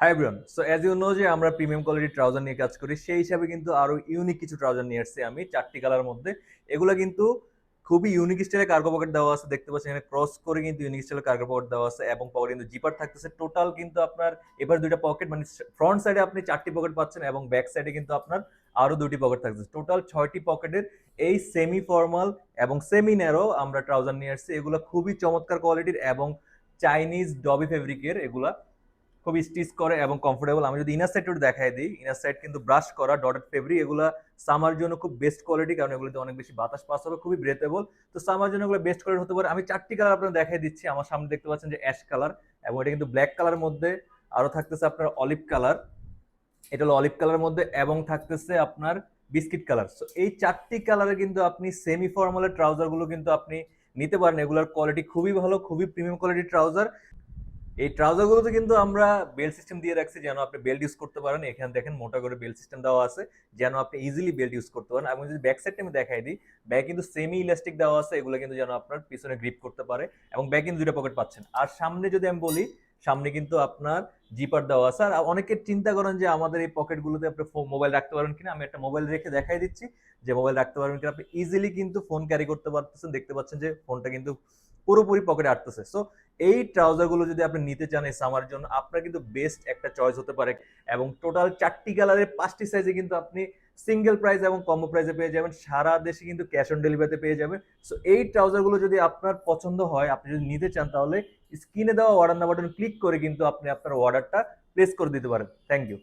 Hi so as you know যে আমরা premium কোয়ালিটির ট্রাউজার নিয়ে কাজ করি, সেই হিসাবে কিন্তু আরও ইউনিক কিছু ট্রাউজার নিয়ে আসছি আমি চারটি কালার মধ্যে। এগুলো কিন্তু খুবই ইউনিক স্টাইলে কার্গো পকেট দেওয়া আছে। দেখতে পাচ্ছেন এখানে ক্রস করে কিন্তু ইউনিক স্টাইলে কার্গো পকেট দেওয়া আছে এবং পকেট কিন্তু জিপার থাকতেছে। টোটাল কিন্তু আপনার এবার দুইটা পকেট মানে ফ্রন্ট সাইডে আপনি চারটি পকেট পাচ্ছেন এবং ব্যাক সাইডে কিন্তু আপনার আরও দুটি পকেট থাকছে টোটাল ছয়টি পকেটের এই সেমি ফর্মাল এবং সেমি ন্যারো আমরা ট্রাউজার নিয়ে আসছি। এগুলো খুবই চমৎকার কোয়ালিটির এবং চাইনিজ ডবি ফেব্রিকের এগুলা খুবই স্টিচ করে এবং কমফোর্টেবল আমি যদি ইনার সাইড একটু দেখাই দিই ইনার সাইড কিন্তু ব্রাশ করা ডটেড ফেব্রিক এগুলা সামার জন্য খুব বেস্ট কোয়ালিটি কারণ এগুলোতে অনেক বেশি বাতাস পাস হবে, খুবই ব্রেথেবল তো সামার জন্য এগুলো বেস্ট কোয়ালিটি হতে পারে। আমি চারটি কালার আপনার দেখাই দিচ্ছি। আমার সামনে দেখতে পাচ্ছেন যে অ্যাশ কালার এবং এটা কিন্তু ব্ল্যাক কালারের মধ্যে। আরও থাকতেছে আপনার অলিভ কালার এটা হলো অলিভ কালারের মধ্যে এবং থাকতেছে আপনার বিস্কিট কালার সো এই চারটি কালারে কিন্তু আপনি সেমি ফর্মালের ট্রাউজারগুলো কিন্তু আপনি নিতে পারেন। এগুলোর কোয়ালিটি খুবই ভালো, খুবই প্রিমিয়াম কোয়ালিটির ট্রাউজার এই ট্রাউজার গুলোতে কিন্তু আমরা বেল্ট সিস্টেম দিয়ে রাখছি যেন আপনি বেল্ট ইউজ করতে পারেন। এখানে দেখেন মোটা করে বেল্ট সিস্টেম দেওয়া আছে, যেন আপনি ইজিলি বেল্ট ইউজ করতে পারেন। এবং যদি ব্যাক সাইডটা আমি দেখাই দিই ব্যাক কিন্তু সেমি ইলাস্টিক দেওয়া আছে, এগুলো কিন্তু যেন আপনার পিছনে গ্রিপ করতে পারে এবং ব্যাক কিন্তু দুটো পকেট পাচ্ছেন। আর সামনে যদি আমি বলি, সামনে কিন্তু আপনার জিপার দেওয়া আছে। আর অনেকে চিন্তা করেন যে আমাদের এই পকেটগুলোতে আপনি মোবাইল রাখতে পারেন কিনা? আমি একটা মোবাইল রেখে দেখাই দিচ্ছি যে মোবাইল রাখতে পারবেন কিনা। আপনি ইজিলি কিন্তু ফোন ক্যারি করতে পারতেছেন। দেখতে পাচ্ছেন যে ফোনটা কিন্তু পুরোপুরি পকেটে আটতেছে সো এই ট্রাউজারগুলো যদি আপনি নিতে চান এই সামার জন্য, আপনার কিন্তু বেস্ট একটা চয়েস হতে পারে। এবং টোটাল চারটি কালারের পাঁচটি সাইজে কিন্তু আপনি সিঙ্গেল প্রাইস এবং কম্বো প্রাইসে পেয়ে যাবেন। সারা দেশে কিন্তু ক্যাশ অন ডেলিভারিতে পেয়ে যাবেন। সো এই ট্রাউজারগুলো যদি আপনার পছন্দ হয়, আপনি যদি নিতে চান, তাহলে স্ক্রিনে দেওয়া অর্ডার নাম্বারটা ক্লিক করে কিন্তু আপনি আপনার অর্ডারটা প্লেস করে দিতে পারেন। Thank you